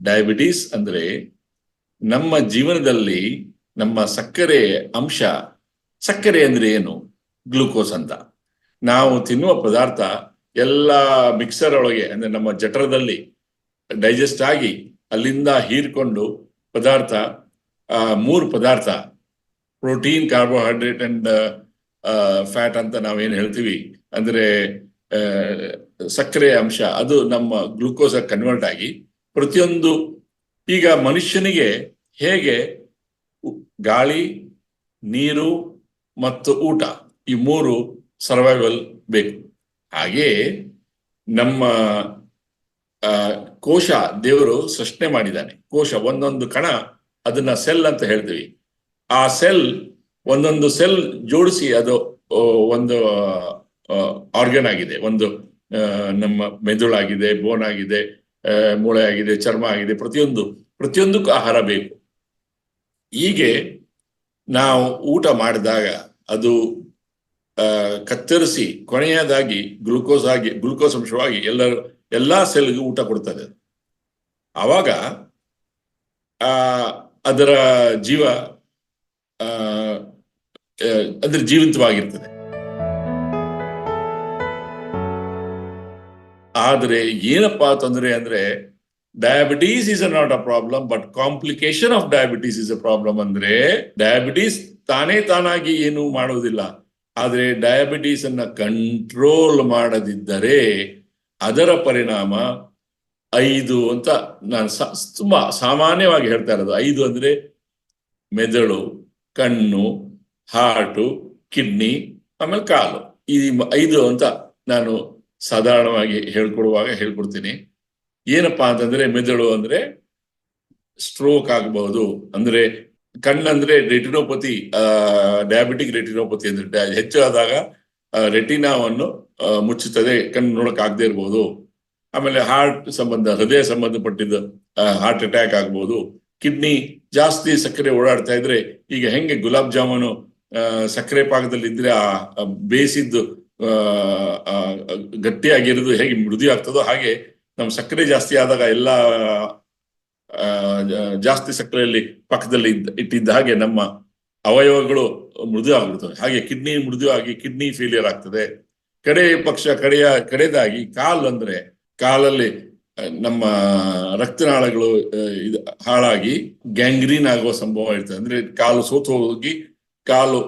Diabetes ಅಂದ್ರೆ ನಮ್ಮ ಜೀವನದಲ್ಲಿ ನಮ್ಮ ಸಕ್ಕರೆ ಅಂಶ, ಸಕ್ಕರೆ ಅಂದ್ರೆ ಏನು? ಗ್ಲೂಕೋಸ್ ಅಂತ. ನಾವು ತಿನ್ನುವ ಪದಾರ್ಥ ಎಲ್ಲ ಮಿಕ್ಸರ್ ಒಳಗೆ, ಅಂದ್ರೆ ನಮ್ಮ ಜಠರದಲ್ಲಿ ಡೈಜೆಸ್ಟ್ ಆಗಿ ಅಲ್ಲಿಂದ ಹೀರ್ಕೊಂಡು ಪದಾರ್ಥ ಮೂರು ಪದಾರ್ಥ ಪ್ರೋಟೀನ್ ಕಾರ್ಬೋಹೈಡ್ರೇಟ್ ಅಂಡ್ ಫ್ಯಾಟ್ ಅಂತ ನಾವೇನು ಹೇಳ್ತೀವಿ? ಅಂದ್ರೆ ಸಕ್ಕರೆ ಅಂಶ, ಅದು ನಮ್ಮ ಗ್ಲೂಕೋಸ್ ಕನ್ವರ್ಟ್ ಆಗಿ ಪ್ರತಿಯೊಂದು ಈಗ ಮನುಷ್ಯನಿಗೆ ಹೇಗೆ ಗಾಳಿ, ನೀರು ಮತ್ತು ಊಟ ಈ ಮೂರು ಸರ್ವೈವಲ್ ಬೇಕು ಹಾಗೆಯೇ ನಮ್ಮ ಕೋಶ ದೇವರು ಸೃಷ್ಟನೆ ಮಾಡಿದ್ದಾನೆ. ಕೋಶ ಒಂದೊಂದು ಕಣ, ಅದನ್ನ ಸೆಲ್ ಅಂತ ಹೇಳ್ತೀವಿ. ಆ ಸೆಲ್ ಒಂದೊಂದು ಸೆಲ್ ಜೋಡಿಸಿ ಅದು ಒಂದು ಆರ್ಗನ್ ಆಗಿದೆ. ಒಂದು ನಮ್ಮ ಮೆದುಳಾಗಿದೆ, ಬೋನ್ ಆಗಿದೆ ಮೂಳೆ ಆಗಿದೆ, ಚರ್ಮ ಆಗಿದೆ, ಪ್ರತಿಯೊಂದು, ಪ್ರತಿಯೊಂದಕ್ಕೂ ಆಹಾರ ಬೇಕು ಹೀಗೆ ನಾವು ಊಟ ಮಾಡಿದಾಗ ಅದು ಕತ್ತರಿಸಿ, ಕೊನೆಯದಾಗಿ ಗ್ಲುಕೋಸ್ ಆಗಿ, ಗ್ಲುಕೋಸ್ ಅಂಶವಾಗಿ ಎಲ್ಲರೂ, ಎಲ್ಲಾ ಸೆಲ್ಗೂ ಊಟ ಕೊಡ್ತದೆ. ಆವಾಗ, ಆ, ಅದರ ಜೀವ ಅಂದ್ರೆ ಜೀವಂತವಾಗಿರ್ತದೆ ಆದ್ರೆ ಏನಪ್ಪಾ ತೊಂದರೆ ಅಂದ್ರೆ diabetes is not a problem but complication of diabetes is a problem ಅಂದ್ರೆ ಡಯಾಬಿಟೀಸ್ ತಾನೇ ತಾನಾಗಿ ಏನು ಮಾಡುವುದಿಲ್ಲ ಆದರೆ ಡಯಾಬಿಟೀಸ್ ಅನ್ನ ಕಂಟ್ರೋಲ್ ಮಾಡದಿದ್ದರೆ ಅದರ ಪರಿಣಾಮ ಐದು ಅಂತ ನಾನು ತುಂಬಾ ಸಾಮಾನ್ಯವಾಗಿ ಹೇಳ್ತಾ ಇರೋದು. ಐದು ಅಂದ್ರೆ ಮೆದುಳು, ಕಣ್ಣು ಹಾರ್ಟು ಕಿಡ್ನಿ ಆಮೇಲೆ ಕಾಲು. ಈ ಐದು ಅಂತ ನಾನು ಸಾಧಾರಣವಾಗಿ ಹೇಳ್ಕೊಡುವಾಗ ಹೇಳ್ಕೊಡ್ತೀನಿ. ಏನಪ್ಪಾ ಅಂತಂದ್ರೆ ಮೆದುಳು ಅಂದ್ರೆ ಸ್ಟ್ರೋಕ್ ಆಗಬಹುದು. ಅಂದ್ರೆ ಕಣ್ಣಂದ್ರೆ ರೆಟಿನೋಪತಿ ಡಯಾಬಿಟಿಕ್ ರೆಟಿನೋಪತಿ ಅಂದ್ರೆ ಹೆಚ್ಚು ಆದಾಗ ರೆಟಿನಾವನ್ನು ಮುಚ್ಚುತ್ತದೆ ಕಣ್ಣು ನೋಡಕ್ ಆಗದೆ ಇರಬಹುದು ಆಮೇಲೆ ಹಾರ್ಟ್ ಸಂಬಂಧ ಹೃದಯ ಸಂಬಂಧಪಟ್ಟಿದ್ದ ಹಾರ್ಟ್ ಅಟ್ಯಾಕ್ ಆಗ್ಬಹುದು ಕಿಡ್ನಿ ಜಾಸ್ತಿ ಸಕ್ಕರೆ ಓಡಾಡ್ತಾ ಇದ್ರೆ ಈಗ ಹೆಂಗೆ ಗುಲಾಬ್ ಜಾಮೂನು ಆ, ಸಕ್ಕರೆ ಪಾಕದಲ್ಲಿ ಇದ್ರೆ ಆ ಆ ಬೇಯಿಸಿದ್ದು ಆ, ಆ, ಗಟ್ಟಿಯಾಗಿರೋದು ಹೇಗೆ ಮೃದು ಆಗ್ತದೋ ಹಾಗೆ ನಮ್ಮ ಸಕ್ಕರೆ ಜಾಸ್ತಿ ಆದಾಗ ಎಲ್ಲ ಜಾಸ್ತಿ ಸಕ್ಕರೆಯಲ್ಲಿ ಪಕ್ಕದಲ್ಲಿ ಇಟ್ಟಿದ್ದ ಹಾಗೆ ನಮ್ಮ ಅವಯವಗಳು ಮೃದು ಆಗ್ಬಿಡ್ತವೆ ಹಾಗೆ ಕಿಡ್ನಿ ಮೃದು ಆಗಿ ಕಿಡ್ನಿ ಫೇಲಿಯರ್ ಆಗ್ತದೆ. ಕಡೆ ಪಕ್ಷ ಕಡೆಯ, ಕಡೆದಾಗಿ ಕಾಲು ಅಂದ್ರೆ ಕಾಲಲ್ಲಿ ನಮ್ಮ ರಕ್ತನಾಳಗಳು ಇದು, ಹಾಳಾಗಿ ಗ್ಯಾಂಗ್ರೀನ್ ಆಗುವ ಸಂಭವ ಇರ್ತದೆ. ಅಂದ್ರೆ ಕಾಲು ಸೋತು ಹೋಗಿ ಕಾಲು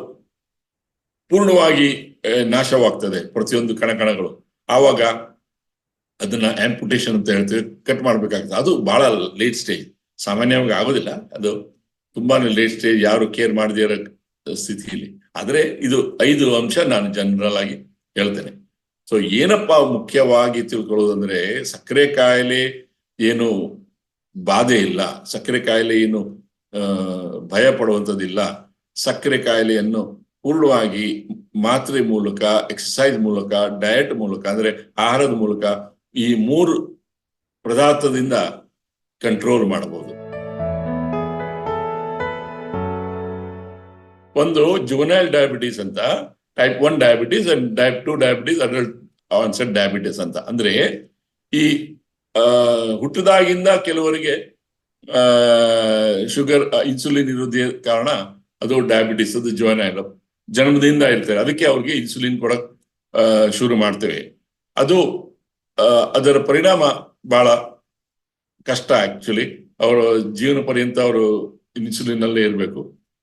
ಪೂರ್ಣವಾಗಿ ನಾಶವಾಗ್ತದೆ ಪ್ರತಿಯೊಂದು ಕಣಕಣಗಳು ಆವಾಗ ಅದನ್ನ ಆಂಪುಟೇಷನ್ ಅಂತ ಹೇಳ್ತೀವಿ ಕಟ್ ಮಾಡ್ಬೇಕಾಗ್ತದೆ. ಅದು ಬಹಳ ಲೇಟ್ ಸ್ಟೇಜ್ ಸಾಮಾನ್ಯವಾಗಿ ಆಗೋದಿಲ್ಲ. ಅದು ತುಂಬಾನೇ ಲೇಟ್ ಸ್ಟೇಜ್ ಯಾರು ಕೇರ್ ಮಾಡದೇ ಇರೋ ಸ್ಥಿತಿಯಲ್ಲಿ ಆದ್ರೆ ಇದು ಐದು ಅಂಶ ನಾನು ಜನರಲ್ ಆಗಿ ಹೇಳ್ತೇನೆ. ಸೊ ಏನಪ್ಪಾ ಮುಖ್ಯವಾಗಿ ತಿಳ್ಕೊಳ್ಳೋದಂದ್ರೆ ಸಕ್ಕರೆ ಕಾಯಿಲೆ ಏನು ಬಾಧೆ ಇಲ್ಲ. ಸಕ್ಕರೆ ಕಾಯಿಲೆ ಏನು ಭಯ ಪಡುವಂಥದ್ದಿಲ್ಲ. ಸಕ್ಕರೆ ಕಾಯಿಲೆಯನ್ನು ಪೂರ್ಣವಾಗಿ ಮಾತ್ರೆ ಮೂಲಕ ಎಕ್ಸಸೈಸ್ ಮೂಲಕ ಡಯಟ್ ಮೂಲಕ, ಅಂದ್ರೆ ಆಹಾರದ ಮೂಲಕ ಈ ಮೂರು ಪದಾರ್ಥದಿಂದ ಕಂಟ್ರೋಲ್ ಮಾಡಬಹುದು. ಒಂದು ಜುವನೈಲ್ ಡಯಾಬಿಟೀಸ್ ಅಂತ type one diabetes and type two diabetes adult onset diabetes ಅಂತ. ಅಂದ್ರೆ ಈ ಹುಟ್ಟದಾಗಿಂದ ಕೆಲವರಿಗೆ ಶುಗರ್ ಇನ್ಸುಲಿನ್ ಇರೋದೇ ಕಾರಣ ಅದು ಡಯಾಬಿಟೀಸ್ ಅದು ಜುವನೈಲ್ ಜನ್ಮದಿಂದ ಇರ್ತಾರೆ ಅದಕ್ಕೆ ಅವ್ರಿಗೆ ಇನ್ಸುಲಿನ್ ಕೊಡಕ್ ಶುರು ಮಾಡ್ತೇವೆ. ಅದು ಅದರ ಪರಿಣಾಮ ಬಹಳ ಕಷ್ಟ ಆಕ್ಚುಲಿ ಅವರ ಜೀವನ ಪರ್ಯಂತ ಅವರು ಇನ್ಸುಲಿನ್ ಅಲ್ಲೇ ಇರಬೇಕು.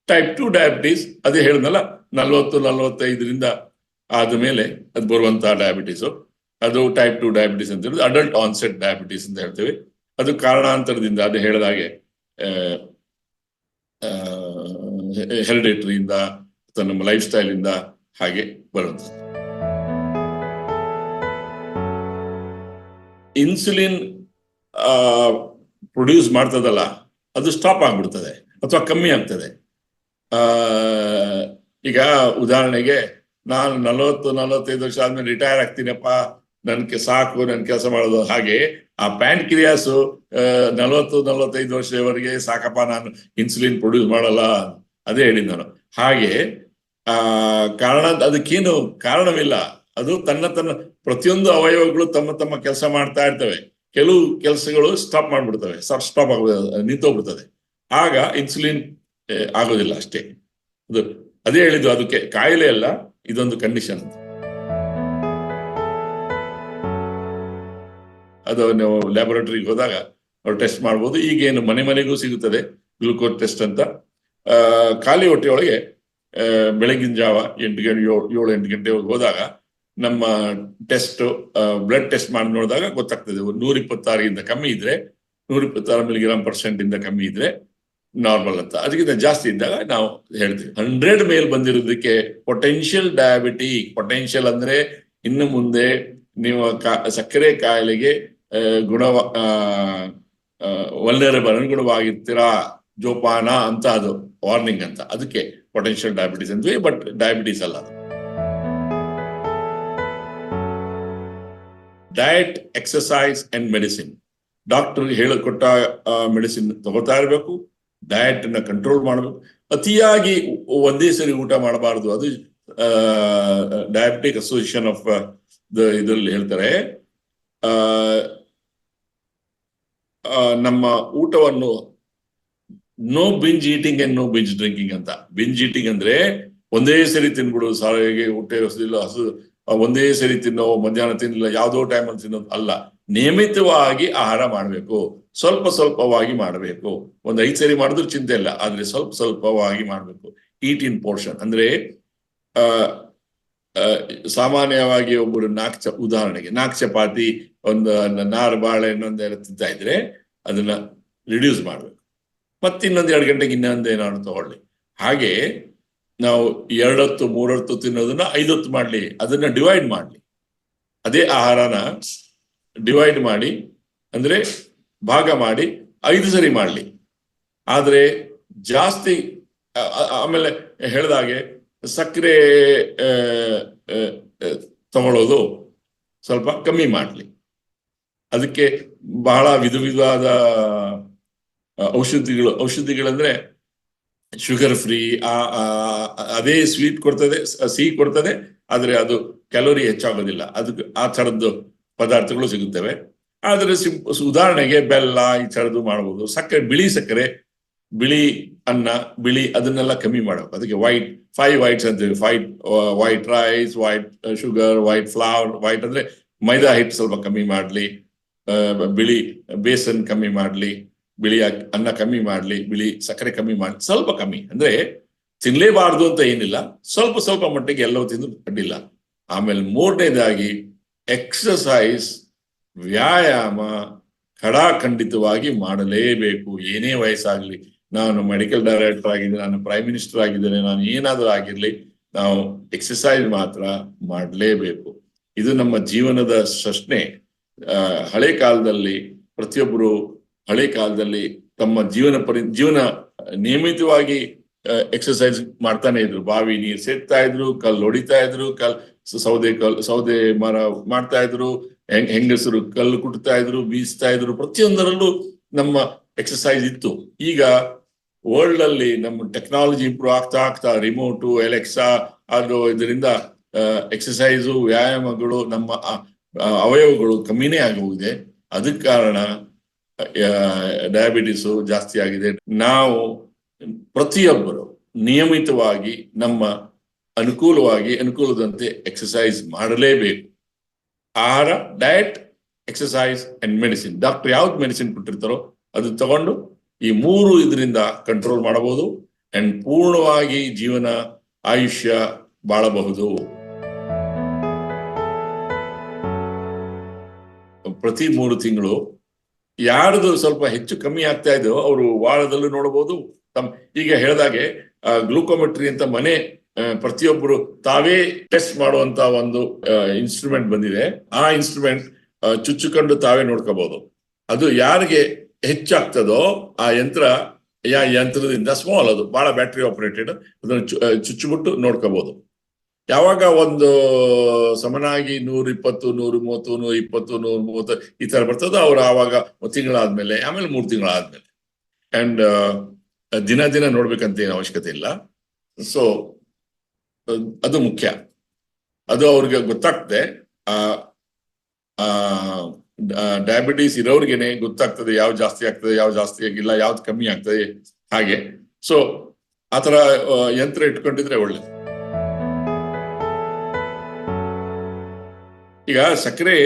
ಟೈಪ್ ಟು ಡಯಾಬಿಟೀಸ್ ಅದೇ ಹೇಳಿದ್ನಲ್ಲ, ನಲ್ವತ್ತು, ನಲ್ವತ್ತೈದರಿಂದ ಆದ ಮೇಲೆ ಅದು ಬರುವಂತಹ ಡಯಾಬಿಟೀಸು ಅದು ಟೈಪ್ ಟು ಡಯಾಬಿಟೀಸ್ ಅಂತ ಹೇಳೋದು ಅಡಲ್ಟ್ ಆನ್ಸೆಟ್ ಡಯಾಬಿಟೀಸ್ ಅಂತ ಹೇಳ್ತೇವೆ. ಅದು ಕಾರಣಾಂತರದಿಂದ, ಅದು ಹೇಳಿದಾಗೆ ಹೆರಿಡೇಟರಿಯಿಂದ ನಮ್ಮ ಲೈಫ್ ಸ್ಟೈಲ್ ಇಂದ ಹಾಗೆ ಬರುತ್ತೆ ಇನ್ಸುಲಿನ್ ಪ್ರೊಡ್ಯೂಸ್ ಮಾಡ್ತದಲ್ಲ, ಅದು ಸ್ಟಾಪ್ ಆಗ್ಬಿಡ್ತದೆ, ಅಥವಾ ಕಮ್ಮಿ ಆಗ್ತದೆ. ಆ, ಈಗ ಉದಾಹರಣೆಗೆ ನಾನು ನಲವತ್ತು, ನಲವತ್ತೈದು ವರ್ಷ ಆದ್ಮೇಲೆ ರಿಟೈರ್ ಆಗ್ತೀನಪ್ಪ, ನನ್ಗೆ ಸಾಕು, ನನ್ ಕೆಲಸ ಮಾಡೋದು ಹಾಗೆ, ಆ ಪ್ಯಾಂಟ್ ಕ್ರಿಯಾಸು ನಲವತ್ತು, ನಲವತ್ತೈದು ವರ್ಷದವರೆಗೆ ಸಾಕಪ್ಪ ನಾನು ಇನ್ಸುಲಿನ್ ಪ್ರೊಡ್ಯೂಸ್ ಮಾಡಲ್ಲ ಅದೇ ಹೇಳಿದ್ ನಾನು. ಹಾಗೆ, ಆ, ಕಾರಣ ಅದಕ್ಕೇನು ಕಾರಣವಿಲ್ಲ. ಅದು ತನ್ನ ತನ್ನ ಪ್ರತಿಯೊಂದು ಅವಯವಗಳು ತಮ್ಮ ತಮ್ಮ ಕೆಲಸ ಮಾಡ್ತಾ ಇರ್ತವೆ. ಕೆಲವು ಕೆಲಸಗಳು ಸ್ಟಾಪ್ ಮಾಡ್ಬಿಡ್ತವೆ. ಸ್ಟಾಪ್ ಆಗ ನಿಂತೋಗ್ಬಿಡ್ತದೆ. ಆಗ ಇನ್ಸುಲಿನ್ ಆಗೋದಿಲ್ಲ ಅಷ್ಟೇ. ಅದು, ಅದೇ ಹೇಳಿದ್ದು, ಅದಕ್ಕೆ ಕಾಯಿಲೆ ಅಲ್ಲ, ಇದೊಂದು ಕಂಡೀಷನ್ ಅದು ನೀವು ಲ್ಯಾಬೊರೇಟರಿಗೆ ಹೋದಾಗ ಅವ್ರು ಟೆಸ್ಟ್ ಮಾಡ್ಬೋದು. ಈಗೇನು ಮನೆ ಮನೆಗೂ ಸಿಗುತ್ತದೆ ಗ್ಲೂಕೋಸ್ ಟೆಸ್ಟ್ ಅಂತ. ಖಾಲಿ ಹೊಟ್ಟೆಯೊಳಗೆ ಬೆಳಗಿನ ಜಾವ ಎಂಟು ಗಂಟೆ, ಏಳು ಏಳು ಎಂಟು ಗಂಟೆ ಹೋದಾಗ ನಮ್ಮ ಟೆಸ್ಟ್ ಬ್ಲಡ್ ಟೆಸ್ಟ್ ಮಾಡಿ ನೋಡಿದಾಗ ಗೊತ್ತಾಗ್ತದೆ. ನೂರ ಇಪ್ಪತ್ತಾರಿಗಿಂತ ಕಮ್ಮಿ ಇದ್ರೆ ನೂರ ಇಪ್ಪತ್ತಾರು ಮಿಲಿಗ್ರಾಮ್ ಪರ್ಸೆಂಟ್ ಇಂದ ಕಮ್ಮಿ ಇದ್ರೆ ನಾರ್ಮಲ್ ಅಂತ. ಅದಕ್ಕಿಂತ ಜಾಸ್ತಿ ಇದ್ದಾಗ ನಾವು ಹೇಳ್ತೀವಿ. ಹಂಡ್ರೆಡ್ ಮೇಲ್ ಬಂದಿರೋದಕ್ಕೆ ಪೊಟೆನ್ಷಿಯಲ್ ಡಯಾಬಿಟಿ ಪೊಟೆನ್ಷಿಯಲ್ ಅಂದ್ರೆ ಇನ್ನು ಮುಂದೆ ನೀವು ಸಕ್ಕರೆ ಕಾಯಿಲೆಗೆ ಗುಣವ ಗುಣ ವಲ್ನರಬಲ್ ಅನುಗುಣವಾಗಿರ್ತೀರಾ? ಜೋಪಾನ ಅಂತ ಅದು ವಾರ್ನಿಂಗ್ ಅಂತ. ಅದಕ್ಕೆ ಪೊಟೆನ್ಷಿಯಲ್ ಡಯಾಬಿಟಿಸ್ ಅಂದ್ವಿ ಬಟ್ ಡಯಾಬಿಟಿಸ್ ಅಲ್ಲ diet exercise and medicine doctor ಹೇಳಿಕೊಟ್ಟ medicine ತಗೋತಾ ಇರಬೇಕು ಡಯಟ್ ಅನ್ನ ಕಂಟ್ರೋಲ್ ಮಾಡಬೇಕು. ಅತಿಯಾಗಿ ಒಂದೇ ಸರಿ ಊಟ ಮಾಡಬಾರದು. ಅದು ಡಯಾಬಿಟಿಕ್ ಅಸೋಸಿಯೇಷನ್ ಆಫ್ ಇದರಲ್ಲಿ ಹೇಳ್ತಾರೆ. ನಮ್ಮ ಊಟವನ್ನು no binge eating and no binge drinking ಅಂತ. ಬಿಂಜ್ ಈಟಿಂಗ್ ಅಂದ್ರೆ ಒಂದೇ ಸರಿ ತಿನ್ಬಿಡು, ಸಾರಿಗೆ ಹೊಟ್ಟೆ ಹಸಿದಿಲ್ಲ, ಹಸು ಒಂದೇ ಸರಿ ತಿನ್ನೋ, ಮಧ್ಯಾಹ್ನ ತಿನ್ನಿಲ್ಲ ಯಾವುದೋ ಟೈಮಲ್ಲಿ ತಿನ್ನೋದು ಅಲ್ಲ. ನಿಯಮಿತವಾಗಿ ಆಹಾರ ಮಾಡಬೇಕು, ಸ್ವಲ್ಪ ಸ್ವಲ್ಪವಾಗಿ ಮಾಡಬೇಕು. ಒಂದು ಐದು ಸರಿ ಮಾಡಿದ್ರು ಚಿಂತೆ ಇಲ್ಲ, ಆದ್ರೆ ಸ್ವಲ್ಪ ಸ್ವಲ್ಪವಾಗಿ ಮಾಡಬೇಕು. ಈಟ್ ಇನ್ ಪೋರ್ಷನ್ ಅಂದ್ರೆ ಸಾಮಾನ್ಯವಾಗಿ ಒಬ್ಬರು ನಾಲ್ಕು ಚ ಉದಾಹರಣೆಗೆ ನಾಲ್ಕು ಚಪಾತಿ ಒಂದು ನಾರು ಬಾಳೆ ಇನ್ನೊಂದೆಲ್ಲ ತಿಂತಾ ಇದ್ರೆ, ಅದನ್ನ ರಿಡ್ಯೂಸ್ ಮಾಡಬೇಕು. ಮತ್ತೆ ಇನ್ನೊಂದು ಎರಡು ಗಂಟೆಗೆ ಇನ್ನೊಂದು ಏನಾದ್ರು ತಗೊಳ್ಳಿ. ಹಾಗೆ ನಾವು ಎರಡೊತ್ತು, ಮೂರೊತ್ತು ತಿನ್ನೋದನ್ನ ಐದೊತ್ತು ಮಾಡ್ಲಿ, ಅದನ್ನ ಡಿವೈಡ್ ಮಾಡ್ಲಿ. ಅದೇ ಆಹಾರನ ಡಿವೈಡ್ ಮಾಡಿ, ಅಂದ್ರೆ ಭಾಗ ಮಾಡಿ, ಐದು ಸರಿ ಮಾಡ್ಲಿ. ಆದ್ರೆ ಜಾಸ್ತಿ ಆಮೇಲೆ ಹೇಳ್ದಾಗೆ ಸಕ್ಕರೆ ತಗೊಳ್ಳೋದು ಸ್ವಲ್ಪ ಕಮ್ಮಿ ಮಾಡ್ಲಿ. ಅದಕ್ಕೆ ಬಹಳ ವಿಧ ವಿಧವಾದ ಔಷಧಿಗಳು, ಔಷಧಿಗಳಂದ್ರೆ ಶುಗರ್ ಫ್ರೀ ಆ ಅದೇ ಸ್ವೀಟ್ ಕೊಡ್ತದೆ ಸಿಹಿ ಕೊಡ್ತದೆ, ಆದರೆ ಅದು ಕ್ಯಾಲೋರಿ ಹೆಚ್ಚಾಗೋದಿಲ್ಲ. ಅದಕ್ಕೆ ಆ ಥರದ್ದು ಪದಾರ್ಥಗಳು ಸಿಗುತ್ತವೆ. ಆದರೆ ಉದಾಹರಣೆಗೆ ಬೆಲ್ಲ ಈ ಥರದ್ದು ಮಾಡಬಹುದು ಸಕ್ಕರೆ, ಬಿಳಿ ಸಕ್ಕರೆ, ಬಿಳಿ ಅನ್ನ, ಬಿಳಿ ಅದನ್ನೆಲ್ಲ ಕಮ್ಮಿ ಮಾಡಬೇಕು. ಅದಕ್ಕೆ ವೈಟ್ ಫೈವ್ ವೈಟ್ಸ್ ಅಂತೇಳಿ five white rice white sugar white flour white ಅಂದ್ರೆ ಮೈದಾ ಹಿಟ್ಟು ಸ್ವಲ್ಪ ಕಮ್ಮಿ ಮಾಡ್ಲಿ ಬಿಳಿ ಬೇಸನ್ ಕಮ್ಮಿ ಮಾಡ್ಲಿ ಬಿಳಿ ಅನ್ನ ಕಮ್ಮಿ ಮಾಡ್ಲಿ, ಬಿಳಿ ಸಕ್ಕರೆ ಕಮ್ಮಿ ಮಾಡಿ, ಸ್ವಲ್ಪ ಕಮ್ಮಿ. ಅಂದ್ರೆ ತಿನ್ಲೇಬಾರ್ದು ಅಂತ ಏನಿಲ್ಲ. ಸ್ವಲ್ಪ ಸ್ವಲ್ಪ ಮಟ್ಟಿಗೆ ಎಲ್ಲವೂ ತಿಂದು ಅಡ್ಡಿಲ್ಲ ಆಮೇಲೆ ಮೂರನೇದಾಗಿ ಎಕ್ಸಸೈಸ್ ವ್ಯಾಯಾಮ ಖಡಾಖಂಡಿತವಾಗಿ ಮಾಡಲೇಬೇಕು. ಏನೇ ವಯಸ್ಸಾಗ್ಲಿ. ನಾನು ಮೆಡಿಕಲ್ ಡೈರೆಕ್ಟರ್ ಆಗಿದ್ದೇನೆ, ನಾನು ಪ್ರೈಮ್ ಮಿನಿಸ್ಟರ್ ಆಗಿದ್ದೇನೆ, ನಾನು ಏನಾದರೂ ಆಗಿರಲಿ, ನಾವು ಎಕ್ಸಸೈಸ್ ಮಾತ್ರ ಮಾಡಲೇಬೇಕು. ಇದು ನಮ್ಮ ಜೀವನದ ಸೃಷ್ಣೆ ಹಳೆ ಕಾಲದಲ್ಲಿ ಪ್ರತಿಯೊಬ್ಬರು ಹಳೆ ಕಾಲದಲ್ಲಿ ತಮ್ಮ ಜೀವನ ಪರಿ, ಜೀವನ ನಿಯಮಿತವಾಗಿ ಎಕ್ಸಸೈಸ್ ಮಾಡ್ತಾನೆ ಇದ್ರು. ಬಾವಿ ನೀರು ಸೇರ್ತಾ ಇದ್ರು, ಕಲ್ಲು ಹೊಡಿತಾ ಇದ್ರು ಕಲ್ ಸೌದೆ ಕಲ್ ಸೌದೆ ಮರ ಮಾಡ್ತಾ ಇದ್ರು, ಹೆಂಗ್, ಹೆಂಗಸರು ಕಲ್ಲು ಕುಟ್ತಾ ಇದ್ರು, ಬೀಸ್ತಾ ಇದ್ರು, ಪ್ರತಿಯೊಂದರಲ್ಲೂ ನಮ್ಮ ಎಕ್ಸಸೈಸ್ ಇತ್ತು. ಈಗ ವರ್ಲ್ಡ್ ಅಲ್ಲಿ ನಮ್ಮ ಟೆಕ್ನಾಲಜಿ ಇಂಪ್ರೂವ್ ಆಗ್ತಾ ಆಗ್ತಾ ರಿಮೋಟು ಎಲೆಕ್ಸಾ ಅದು ಇದರಿಂದ ಎಕ್ಸಸೈಸು ವ್ಯಾಯಾಮಗಳು ನಮ್ಮ ಅವಯವಗಳು ಕಮ್ಮಿನೇ ಆಗಿ ಹೋಗಿದೆ. ಅದಕ್ಕೆ ಕಾರಣ ಡಯಾಬಿಟಿಸು ಜಾಸ್ತಿ ಆಗಿದೆ. ನಾವು ಪ್ರತಿಯೊಬ್ಬರು ನಿಯಮಿತವಾಗಿ ನಮ್ಮ ಅನುಕೂಲವಾಗಿ ಅನುಕೂಲದಂತೆ ಎಕ್ಸಸೈಸ್ ಮಾಡಲೇಬೇಕು. ಆಹಾರ diet exercise and medicine doctor ಯಾವ್ದು ಮೆಡಿಸಿನ್ ಕೊಟ್ಟಿರ್ತಾರೋ ಅದು ತಗೊಂಡು ಈ ಮೂರು ಇದರಿಂದ ಕಂಟ್ರೋಲ್ ಮಾಡಬಹುದು ಅಂಡ್ ಪೂರ್ಣವಾಗಿ ಜೀವನ, ಆಯುಷ್ಯ ಬಾಳಬಹುದು. ಪ್ರತಿ ಮೂರು ತಿಂಗಳು ಯಾರ್ದು ಸ್ವಲ್ಪ ಹೆಚ್ಚು ಕಮ್ಮಿ ಆಗ್ತಾ ಇದೆಯೋ ಅವರು ವಾರದಲ್ಲೂ ನೋಡಬಹುದು. ತಮ್ ಈಗ ಹೇಳಿದಾಗೆ ಗ್ಲೂಕೋಮೆಟ್ರಿ ಅಂತ ಮನೆ ಪ್ರತಿಯೊಬ್ಬರು ತಾವೇ ಟೆಸ್ಟ್ ಮಾಡುವಂತ ಒಂದು ಇನ್ಸ್ಟ್ರೂಮೆಂಟ್ ಬಂದಿದೆ. ಆ ಇನ್ಸ್ಟ್ರೂಮೆಂಟ್ ಚುಚ್ಚುಕೊಂಡು ತಾವೇ ನೋಡ್ಕೋಬಹುದು. ಅದು ಯಾರಿಗೆ ಹೆಚ್ಚಾಗ್ತದೋ ಆ ಯಂತ್ರ, ಯಾ, ಯಂತ್ರದಿಂದ ಸ್ಮಾಲ್ ಅದು ಬಹಳ ಬ್ಯಾಟ್ರಿ ಆಪರೇಟೆಡ್ ಅದನ್ನು ಚುಚ್ಚಿಬಿಟ್ಟು ನೋಡ್ಕೋಬಹುದು. ಯಾವಾಗ ಒಂದು ಸಮನಾಗಿ ನೂರ ಇಪ್ಪತ್ತು ನೂರ ಮೂವತ್ತು ನೂರ ಇಪ್ಪತ್ತು ನೂರ ಮೂವತ್ತು ಈ ತರ ಬರ್ತದೋ ಅವ್ರು ಆವಾಗ ಒಂದು ತಿಂಗಳಾದ್ಮೇಲೆ, ಆಮೇಲೆ ಮೂರು ತಿಂಗಳಾದ್ಮೇಲೆ. ಅಂಡ್ ದಿನ ದಿನ ನೋಡ್ಬೇಕಂತ ಏನು ಅವಶ್ಯಕತೆ ಇಲ್ಲ. ಸೊ ಅದು ಮುಖ್ಯ. ಅದು ಅವ್ರಿಗೆ ಗೊತ್ತಾಗ್ತದೆ. ಆ ಡಯಾಬಿಟೀಸ್ ಇರೋರ್ಗೆನೆ ಗೊತ್ತಾಗ್ತದೆ ಯಾವ ಜಾಸ್ತಿ ಆಗ್ತದೆ, ಯಾವ ಜಾಸ್ತಿ ಆಗಿಲ್ಲ, ಯಾವ್ದು ಕಮ್ಮಿ ಆಗ್ತದೆ ಹಾಗೆ. ಸೊ ಆತರ ಯಂತ್ರ ಇಟ್ಕೊಂಡಿದ್ರೆ ಒಳ್ಳೇದು. ಈಗ ಸಕ್ಕರೆ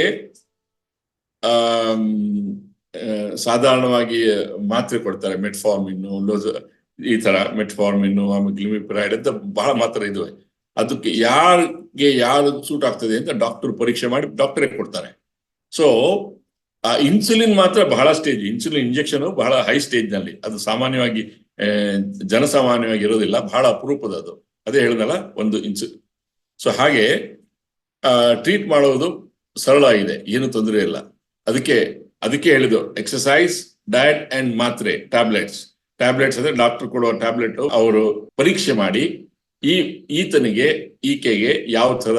ಆ, ಸಾಧಾರಣವಾಗಿ ಮಾತ್ರೆ ಕೊಡ್ತಾರೆ. ಮೆಟ್ಫಾರ್ಮಿನ್ ಲೋಸ್ ಈ ತರ ಮೆಟ್ಫಾರ್ಮಿನ್ ಆಮೇಲೆ ಗ್ಲಿಮಿಪಿರೈಡ್ ಅಂತ ಬಹಳ ಮಾತ್ರೆ ಇದಾವೆ. ಅದಕ್ಕೆ ಯಾರಿಗೆ ಯಾರು ಸೂಟ್ ಆಗ್ತದೆ ಅಂತ ಡಾಕ್ಟರ್ ಪರೀಕ್ಷೆ ಮಾಡಿ ಡಾಕ್ಟರೇ ಕೊಡ್ತಾರೆ. ಸೊ ಆ ಇನ್ಸುಲಿನ್ ಮಾತ್ರ ಬಹಳ ಸ್ಟೇಜ್ ಇನ್ಸುಲಿನ್ ಇಂಜೆಕ್ಷನ್ ಬಹಳ ಹೈ ಸ್ಟೇಜ್ನಲ್ಲಿ ಅದು ಸಾಮಾನ್ಯವಾಗಿ ಜನಸಾಮಾನ್ಯವಾಗಿ ಇರೋದಿಲ್ಲ ಬಹಳ ಅಪರೂಪದ ಅದು. ಅದೇ ಹೇಳಿದಲ್ಲ ಒಂದು ಇನ್ಸು ಸೊ ಹಾಗೆ ಟ್ರೀಟ್ ಮಾಡುವುದು ಸರಳ ಆಗಿದೆ. ಏನು ತೊಂದರೆ ಇಲ್ಲ. ಅದಕ್ಕೆ ಅದಕ್ಕೆ ಹೇಳಿದ್ದು ಎಕ್ಸಸೈಸ್ ಡಯಟ್ ಅಂಡ್ ಮಾತ್ರೆ ಟ್ಯಾಬ್ಲೆಟ್ಸ್ ಟ್ಯಾಬ್ಲೆಟ್ಸ್ ಅಂದ್ರೆ ಡಾಕ್ಟರ್ ಕೊಡುವ ಟ್ಯಾಬ್ಲೆಟ್ ಅವರು ಪರೀಕ್ಷೆ ಮಾಡಿ, ಈ, ಈತನಿಗೆ, ಈಕೆಗೆ ಯಾವ ತರ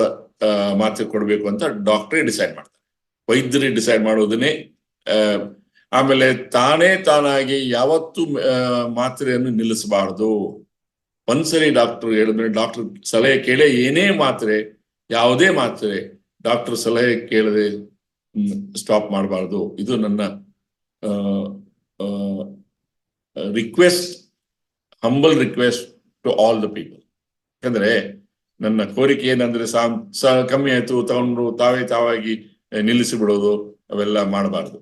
ಮಾತ್ರೆ ಕೊಡಬೇಕು ಅಂತ ಡಾಕ್ಟ್ರೇ ಡಿಸೈಡ್ ಮಾಡ್ತಾರೆ. ವೈದ್ಯರೇ ಡಿಸೈಡ್ ಮಾಡೋದನ್ನೇ ಆಮೇಲೆ ತಾನೇ ತಾನಾಗಿ ಯಾವತ್ತೂ ಮಾತ್ರೆಯನ್ನು ನಿಲ್ಲಿಸಬಾರದು. ಒಂದ್ಸರಿ ಡಾಕ್ಟರ್ ಹೇಳಿದ್ರೆ ಡಾಕ್ಟರ್ ಸಲಹೆ ಕೇಳೇ ಏನೇ ಮಾತ್ರೆ ಯಾವುದೇ ಮಾತ್ರೆ ಡಾಕ್ಟರ್ ಸಲಹೆ ಕೇಳದೆ ಸ್ಟಾಪ್ ಮಾಡಬಾರ್ದು. ಇದು ನನ್ನ request humble request to all the people ಯಾಕಂದ್ರೆ ನನ್ನ ಕೋರಿಕೆ ಏನಂದ್ರೆ ಸಾ ಸ ಕಮ್ಮಿ ಆಯ್ತು, ತಗೊಂಡು ತಾವೇ ತಾವಾಗಿ ನಿಲ್ಲಿಸಿ ಬಿಡೋದು ಅವೆಲ್ಲ ಮಾಡಬಾರ್ದು.